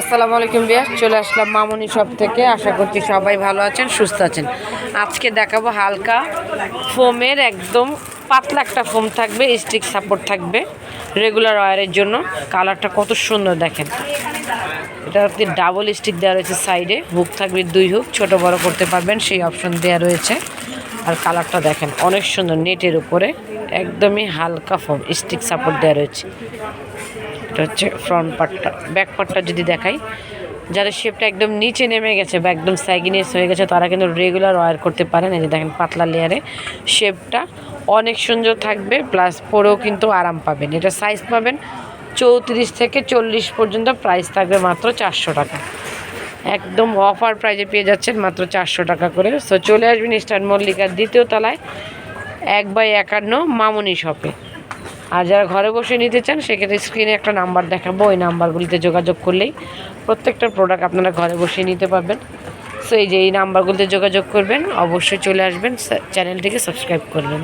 আসসালামু আলাইকুম বিয়াস চলে আসলাম মামনি শপ থেকে। আশা করছি সবাই ভালো আছেন, সুস্থ আছেন। আজকে দেখাবো হালকা ফোমের একদম পাতলা একটা ফোম থাকবে, স্টিক সাপোর্ট থাকবে রেগুলার ওয়ারের জন্য। কালারটা কত সুন্দর দেখেন। এটা আপনি ডাবল স্টিক দেওয়া রয়েছে সাইডে হুক থাকবে দুই হুক ছোট বড় করতে পারবেন, সেই অপশন দেওয়া রয়েছে। আর কালারটা দেখেন, অনেক সুন্দর নেটের উপরে। একদমই হালকা ফোম স্টিক সাপোর্ট দেওয়া রয়েছে। এটা হচ্ছে ফ্রন্ট পার্টটা ব্যাক পার্টটা যদি দেখাই, যাদের শেপটা একদম নিচে নেমে গেছে বা একদম স্যাগিনিয়াস হয়ে গেছে, তারা কিন্তু রেগুলার ওয়ার করতে পারেন। এই যে দেখেন পাতলা লেয়ারে শেপটা অনেক সুন্দর থাকবে প্লাস পরেও কিন্তু আরাম পাবেন। এটা সাইজ পাবেন চৌত্রিশ থেকে চল্লিশ পর্যন্ত প্রাইস থাকবে মাত্র চারশো টাকা। একদম অফার প্রাইজে পেয়ে যাচ্ছেন মাত্র চারশো টাকা করে। সো চলে আসবেন ইস্টার্ন মল্লিকার দ্বিতীয় তলায়, এক বাই একান্ন মামনি শপে আর যারা ঘরে বসে নিতে চান, সেক্ষেত্রে স্ক্রিনে একটা নাম্বার দেখাবো। ওই নাম্বারগুলিতে যোগাযোগ করলেই প্রত্যেকটা প্রোডাক্ট আপনারা ঘরে বসে নিতে পারবেন। সো এই যে এই নাম্বারগুলিতে যোগাযোগ করবেন, অবশ্যই চলে আসবেন। চ্যানেলটিকে সাবস্ক্রাইব করবেন।